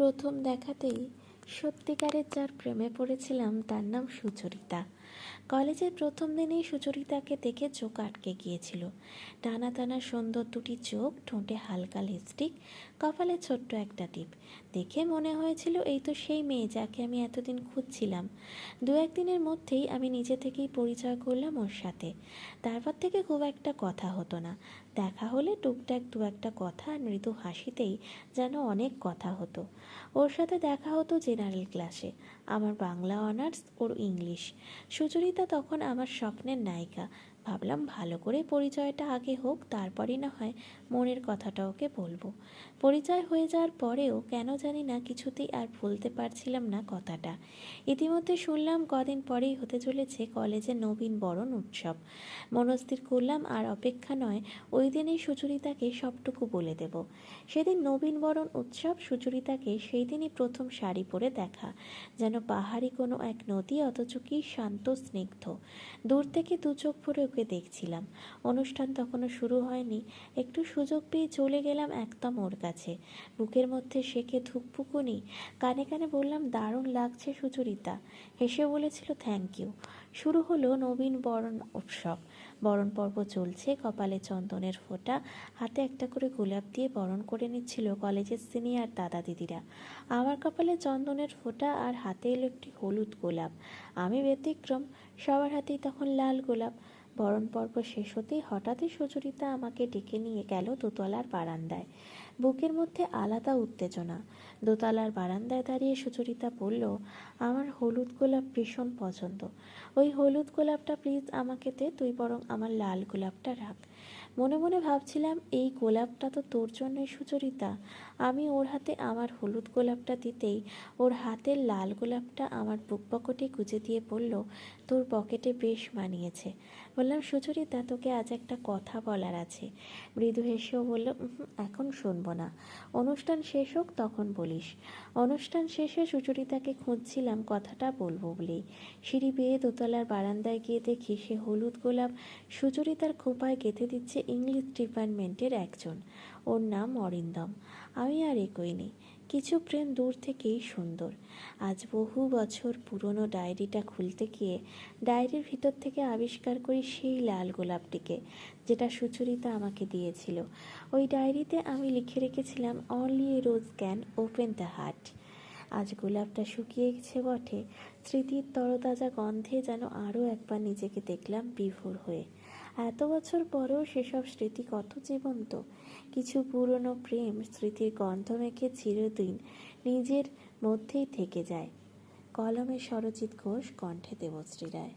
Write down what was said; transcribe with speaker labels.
Speaker 1: প্রথম দেখাতেই সত্যিকারের যার প্রেমে পড়েছিলাম তার নাম সুচরিতা। কলেজের প্রথম দিনেই সুচরিতাকে দেখে চোখ আটকে গিয়েছিল। টানা টানা সুন্দর দুটি চোখ, ঠোঁটে হালকা লিপস্টিক কপালে ছোট্ট একটা টিপ। দেখে মনে হয়েছিল এই তো সেই মেয়ে যাকে আমি এতদিন খুঁজছিলাম। দু একদিনের মধ্যেই আমি নিজে থেকেই পরিচয় করলাম ওর সাথে। তারপর থেকে খুব একটা কথা হতো না। দেখা হলে টুকটাক দু একটা কথা আর মৃদু হাসিতেই যেন অনেক কথা হতো। ওর সাথে দেখা হতো জেনারেল ক্লাসে আমার বাংলা অনার্স ওর ইংলিশ সুচরিতা তখন আমার স্বপ্নের নায়িকা। ভাবলাম ভালো করে পরিচয়টা আগে হোক, তারপরই না হয় মনের কথাটা ওকে বলব। পরিচয় হয়ে যাওয়ার পরেও কেন জানি না কিছুতেই আর ভুলতে পারছিলাম না কথাটা। ইতিমধ্যে শুনলাম কদিন পরেই হতে চলেছে কলেজে নবীন বরণ উৎসব। মনস্থির করলাম আর অপেক্ষা নয়, ওই দিনই সুচরিতাকে সবটুকু বলে দেব। সেদিন নবীন বরণ উৎসব, সুচরিতাকে সেই দিনই প্রথম শাড়ি পরে দেখা। যেন পাহাড়ি কোনো এক নদী অথচ কি শান্ত, স্নিগ্ধ। দূর থেকে দু চোখ ভরে দেখছিলাম। অনুষ্ঠান তখনও শুরু হয়নি। একটু সুযোগ পেয়ে চলে গেলাম একদম ওর কাছে। বুকের মধ্যে শেখে ধুকপুকুনি, কানে কানে বললাম, দারুণ লাগছে সুচরিতা। হেসে বলেছিল থ্যাংক ইউ শুরু হলো নবীন বরণ উৎসব। বরণ পর্ব চলছে, কপালে চন্দনের ফোঁটা, হাতে একটা করে গোলাপ দিয়ে বরণ করে নিচ্ছিল কলেজের সিনিয়র দাদা দিদিরা। আমার কপালে চন্দনের ফোঁটা আর হাতে এলো একটি হলুদ গোলাপ। আমি ব্যতিক্রম, সবার হাতেই তখন লাল গোলাপ। বরণ পর্ব শেষ হতেই হঠাৎই সুচরিতা আমাকে ডেকে নিয়ে গেল দোতলার বারান্দায়। বুকের মধ্যে আলাদা উত্তেজনা। দোতলার বারান্দায় দাঁড়িয়ে সুচরিতা বলল, আমার হলুদ গোলাপ ভীষণ পছন্দ। ওই হলুদ গোলাপটা প্লিজ আমাকে দে, তুই বরং আমার লাল গোলাপটা রাখ। মনে মনে ভাবছিলাম, এই গোলাপটা তো তোর জন্যই সুচরিতা। আমি ওর হাতে আমার হলুদ গোলাপটা দিতেই ওর হাতের লাল গোলাপটা আমার বুক পকেটে গুজে দিয়ে বলল, তোর পকেটে বেশ মানিয়েছে। বললাম, সুচরিতা, তোকে আজ একটা কথা বলার আছে। মৃদু হেসেও বলল এখন শুনব না। অনুষ্ঠান শেষ হোক, তখন বলিস। অনুষ্ঠান শেষে সুচরিতাকে খুঁজছিলাম, কথাটা বলব বলেই সিঁড়ি বেয়ে দোতলার বারান্দায় গিয়ে দেখি সে হলুদ গোলাপ সুচরিতার খোপায় গেঁথে দিচ্ছে ইংলিশ ডিপার্টমেন্টের একজন। ওর নাম অরিন্দম। আমি আর এগোইনি কিছু প্রেম দূর থেকেই সুন্দর। আজ বহু বছর পুরনো ডায়েরিটা খুলতে গিয়ে ডায়েরির ভিতর থেকে আবিষ্কার করি সেই লাল গোলাপটিকে, যেটা সুচরিতা আমাকে দিয়েছিল। ওই ডায়েরিতে আমি লিখে রেখেছিলাম, only a rose can open the heart. আজ গোলাপটা শুকিয়ে গেছে বটে। স্মৃতির তরতাজা গন্ধে যেন আরও একবার নিজেকে দেখলাম বিভোর হয়ে। এত বছর পরেও সেসব স্মৃতি কত জীবন্ত। কিছু পুরনো প্রেম স্মৃতির গন্ধ মেখে চিরদিন নিজের মধ্যেই থেকে যায়। কলমে সরজিৎ ঘোষ কণ্ঠে দেবশ্রী রায়।